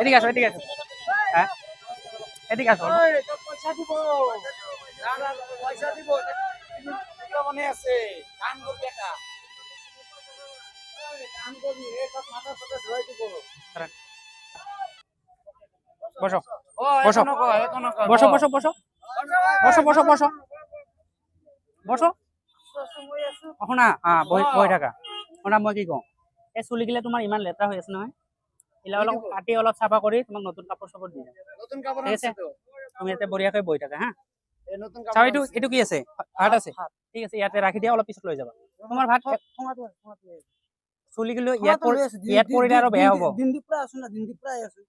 এদিকে আসো এদিকে আসো। হ্যাঁ? এদিকে আসো। পয়সা দিব। পয়সা দিব। মনে আছে। কান করবি বসো। বসো। বসো বসো বসো। বসো বসো বসো। বসো। শুনা হা বহি বহি থাকা। শুনা মই কি কওঁ? এই চুলিগিলা তোমাৰ ইমান লেতেৰা হৈ আছে নহয়। এইবিলাক অলপ কাটি অলপ চাফা কৰি তোমাক নতুন কাপোৰ চাপোৰ দি ঠিক আছে। তুমি ইয়াতে বঢ়িয়াকৈ বহি থাকা হা? চাও এইটো এইটো কি আছে? ভাত আছে? ঠিক আছে ইয়াতে ৰাখি দিয়া অলপ পিছত লৈ যাবা। তোমাৰ ভাত চুলিগিলো ইয়াত পৰি ইয়াত পৰিলে আৰু বেয়া হ'ব। দিনদি প্ৰায় আছো না দিনদি প্ৰায় আছো।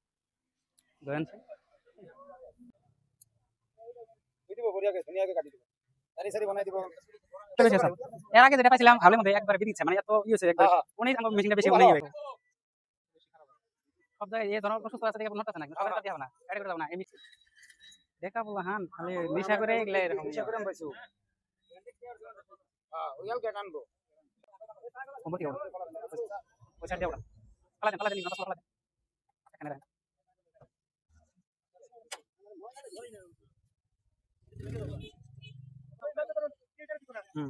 গয়ন দিব বঢ়িয়াকে ধুনীয়াকে কাটি দিব। চাৰি চাৰি বনাই দিব। বেশি এর আগে যেটা পাইছিলাম ভালো মধ্যে একবার বেরিয়ে দিচ্ছে মানে এত ইয়ে হচ্ছে একবার অনেক আমার মেশিনটা বেশি অনেক ইয়ে সব জায়গায় এই ধরনের প্রশ্ন আছে দেখে মনে হচ্ছে না সবাই কাটি হবে না কাটি করে না এমনি দেখা বলো হান খালি নিশা করে এগুলা এরকম ইচ্ছা করে পাইছো। হ্যাঁ ওয়াল কে টানবো সম্পত্তি হবে পয়সা দেবো না পালা দেন পালা দেন নামাজ পালা দেন এখানে রাখেন। হুম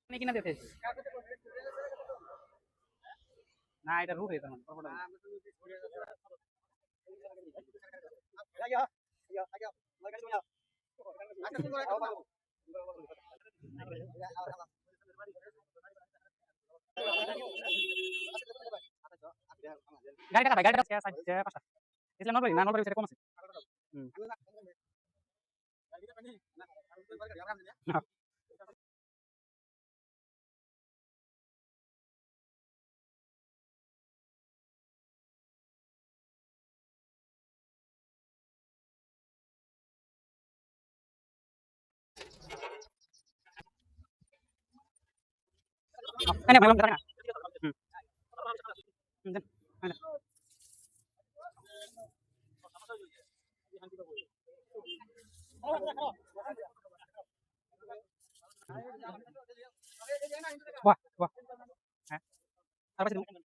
আপনি কিনা দিতে না এটা রুট এটা না গাড়ি টাকা গাড়ি টাকা সাইড পাঁচটা ইসলাম নলবাড়ি না নলবাড়ি সেটা কম আছে হুম না। এনে ভাই না হুম হুম, দেন, এই দেন। বাহ বাহ হ্যাঁ আর পাশে দিন। ঠিক আছে,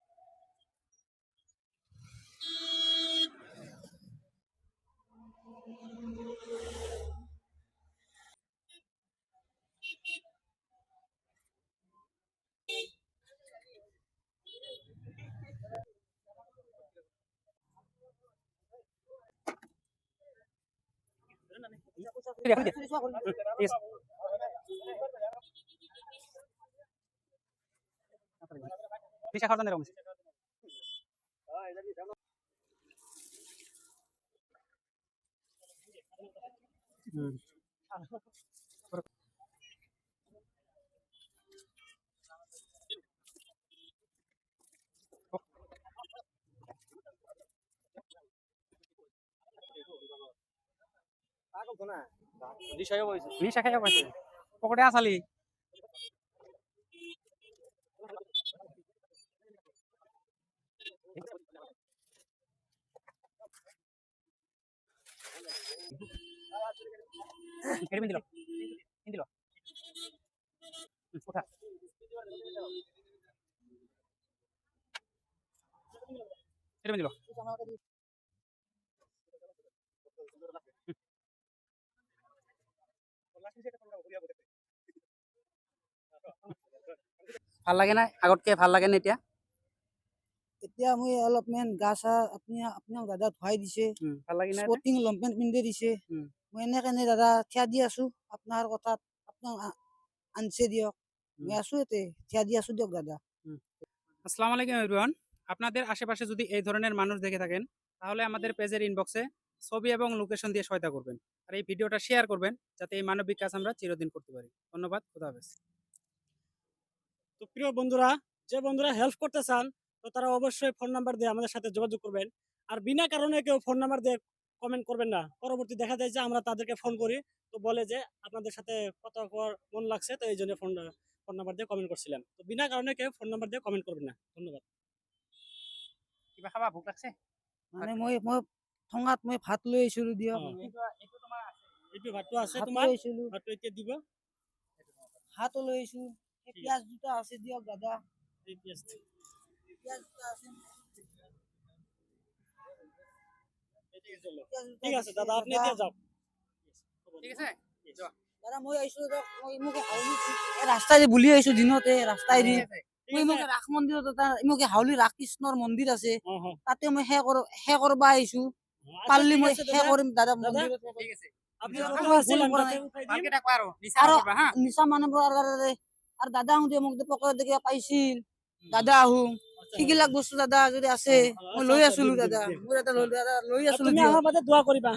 ঠিক আছে। হুম, ঠিক আছে। দিশা খাওয়ার জন্য এরকম। না। নিশা খাইয়া পাইছে পকেটে আসালি এটা দিল। দিল। ওঠা এটা দিল। ভালো লাগে না? আগতকে ভালো লাগে না এতিয়া? এতিয়া মই অলপমান গা চা আপুনি আপোনাক দাদা ধুৱাই দিছে। ভালো লাগে না? স্পৰ্টিং লংপেণ্ট পিন্ধি দিছে। মই এনে দাদা থিয়া দি আছো। আপোনাৰ কথাত আপোনাক আনছে দিয়ক। মই। আছো ইয়াতে। থিয়া দি আছো দিয়ক দাদা। আসসালামু আলাইকুম এভরিওয়ান আপনাদের আশেপাশে যদি এই ধরনের মানুষ দেখে থাকেন তাহলে আমাদের পেজের ইনবক্সে ছবি এবং লোকেশন দিয়ে সহায়তা করবেন। আর এই ভিডিওটা শেয়ার করবেন যাতে এই মানবিক কাজ আমরা চিরদিন করতে পারি। ধন্যবাদ খুদা হাফেজ। তো প্রিয় বন্ধুরা যে বন্ধুরা হেল্প করতে চান তো তারা অবশ্যই ফোন নাম্বার দিয়ে আমাদের সাথে যোগাযোগ করবেন। আর বিনা কারণে কেউ ফোন নাম্বার দিয়ে কমেন্ট করবেন না। পরবর্তী দেখা যায় যে আমরা তাদেরকে ফোন করি তো বলে যে আপনাদের সাথে কথা কওয়ার মন লাগছে তো এই জন্য ফোন ফোন নাম্বার দিয়ে কমেন্ট করছিলাম। তো বিনা কারণে কেউ ফোন নাম্বার দিয়ে কমেন্ট করবেন না। ধন্যবাদ। কিবা খাবা? ভোক লাগছে? মানে মই মই ঠঙাত মই ভাত লৈ আহিছিলো দিয়ক আছে। ভাত লৈ আহিছো। পিঁয়াজ দুটা আছে দিয়ক দাদা। এই পিঁয়াজ দুটা আছে। ঠিক আছে, পিঁয়াজ দুটা ঠিক আছে দিছে, দাদা আপনি এতিয়া যাওক। ঠিক আছে দাদা মই আহিছো দিয়ক মই ইমুকে হাউলি এই ৰাস্তাইদি বুলি আহিছো দিনতে মই ইমুকে ৰাস মন্দিৰত এটা ইমুকে হাউলি ৰাস কৃষ্ণৰ মন্দিৰ আছে। তাতে মই সেৱা কৰ সেৱা কৰিব আহিছো। আচ্ছা, ঠিক মই দাদা। কৰিম দাদা নিচা হা। মানুহ আৰু দাদা আহোঁতে মোক পকেট কিবা পাইছিল দাদা আহো আচ্ছা, সেইবিলাক বস্তু দাদা যদি আছে মই আচ্ছা, লৈ আচ্ছা, আছিলো দাদা। মোৰ এটা লৈ দাদা লৈ আছিলো তুমি দিয়ক।